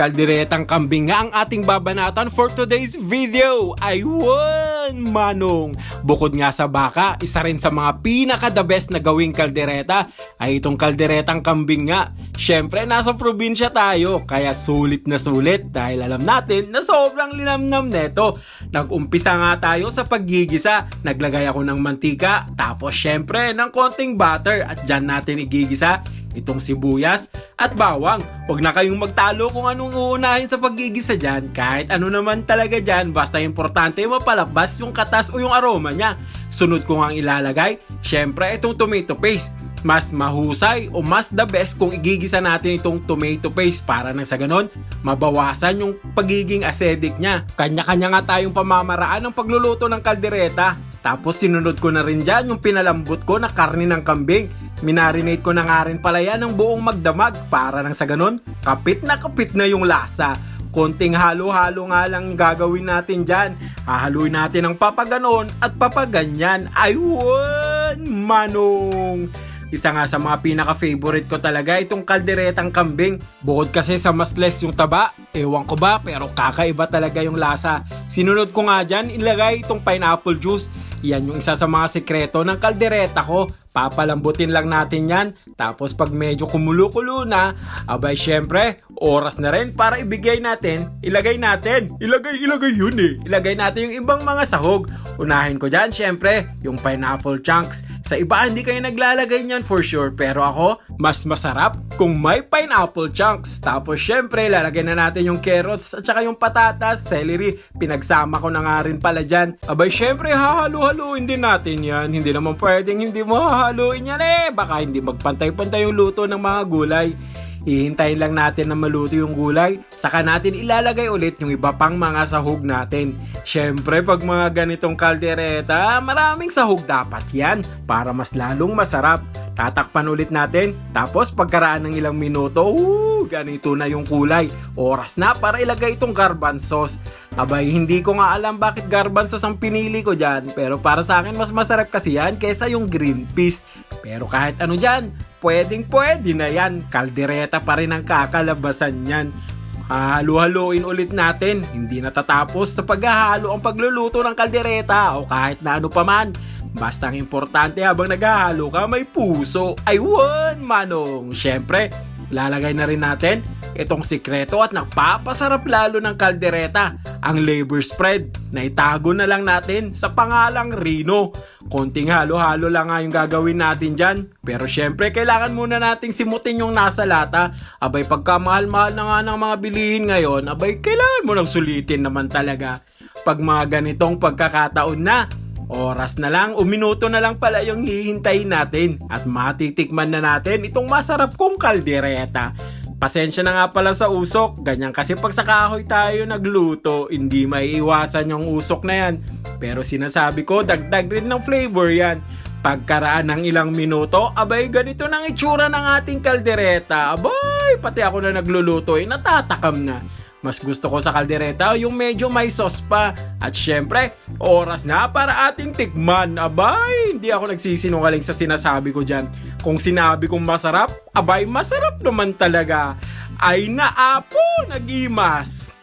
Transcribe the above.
Kalderetang kambing nga ang ating babanatan for today's video. Ay wan, manong. Bukod nga sa baka, isa rin sa mga pinaka the best na gawing kaldereta ay itong kalderetang kambing nga. Syempre, nasa probinsya tayo, kaya sulit na sulit dahil alam natin na sobrang linamnam neto. Nag-umpisa nga tayo sa paggigisa. Naglagay ako ng mantika, tapos syempre ng konting butter at dyan natin igigisa itong sibuyas at bawang. Huwag na kayong magtalo kung anong uunahin sa paggigisa dyan. Kahit ano naman talaga dyan, basta importante mapalabas yung katas o yung aroma niya. Sunod ko ang ilalagay, syempre itong tomato paste. Mas mahusay o mas the best kung igigisa natin itong tomato paste para nang sa ganon, mabawasan yung pagiging acidic niya. Kanya-kanya nga tayong pamamaraan ng pagluluto ng kaldereta. Tapos sinunod ko na rin dyan yung pinalambot ko na karni ng kambing. Minarinate ko na nga rin pala yan ng buong magdamag para nang sa ganon, kapit na kapit na yung lasa. Konting halo-halo nga lang gagawin natin dyan. Hahaluin natin ng papaganon at papaganyan. Ay, wan, manong! Isa nga sa mga pinaka-favorite ko talaga itong kalderetang kambing. Bukod kasi sa mas less yung taba, ewan ko ba pero kakaiba talaga yung lasa. Sinunod ko nga dyan, ilagay itong pineapple juice. Yan yung isa sa mga sekreto ng kaldereta ko. Papalambutin lang natin yan. Tapos pag medyo kumulo-kulo na, abay syempre, oras na rin para ibigay natin. Ilagay natin. Ilagay, ilagay yun eh. Ilagay natin yung ibang mga sahog. Unahin ko dyan syempre, yung pineapple chunks. Sa iba hindi kayo naglalagay niyan for sure. Pero ako, mas masarap kung may pineapple chunks. Tapos syempre, lalagay na natin yung carrots at saka yung patatas, celery. Pinagsama ko na nga rin pala dyan. Abay syempre, hahalo-haluin din natin yan. Hindi naman pwedeng hindi mo hahaluin yan eh. Baka hindi magpantay-pantay yung luto ng mga gulay. Hihintayin lang natin na maluto yung gulay, saka natin ilalagay ulit yung iba pang mga sahog natin. Syempre, pag mga ganitong kaldereta, maraming sahog dapat yan para mas lalong masarap. Tatakpan ulit natin, tapos pagkaraan ng ilang minuto, uh, ganito na yung kulay. Oras na para ilagay itong garbanzos. Abay, hindi ko nga alam bakit garbanzos ang pinili ko dyan, pero para sa akin mas masarap kasi yan kesa yung green peas. Pero kahit ano dyan, pwedeng pwede na yan. Kaldereta pa rin ang kakalabasan yan. Halo-haloin ulit natin. Hindi natatapos sa paghahalo ang pagluluto ng kaldereta o kahit na ano pa man. Basta ang importante habang naghahalo ka may puso. Ay wan, manong! Siyempre, lalagay na rin natin itong sikreto at nagpapasarap lalo ng kaldereta, ang labor spread na itago na lang natin sa pangalang Rino. Konting halo-halo lang nga yung gagawin natin dyan. Pero syempre, kailangan muna nating simutin yung nasa lata. Abay, pagka mahal-mahal na nga ng mga bilihin ngayon, abay, kailangan mo nang sulitin naman talaga. Pag mga ganitong pagkakataon na, Oras na lang o minuto na lang pala yung hihintayin natin at matitikman na natin itong masarap kong kaldereta. Pasensya na nga pala sa usok, ganyan kasi pag sa kahoy tayo nagluto, hindi maiiwasan yung usok na yan. Pero sinasabi ko, dagdag rin ng flavor yan. Pagkaraan ng ilang minuto, abay ganito nang itsura ng ating kaldereta. Abay, pati ako na nagluluto ay natatakam na. Mas gusto ko sa kaldereta yung medyo may sauce pa. At syempre, oras na para ating tikman. Abay, hindi ako nagsisinungaling sa sinasabi ko dyan. Kung sinabi kong masarap, abay masarap naman talaga. Ay naapo, nagimas.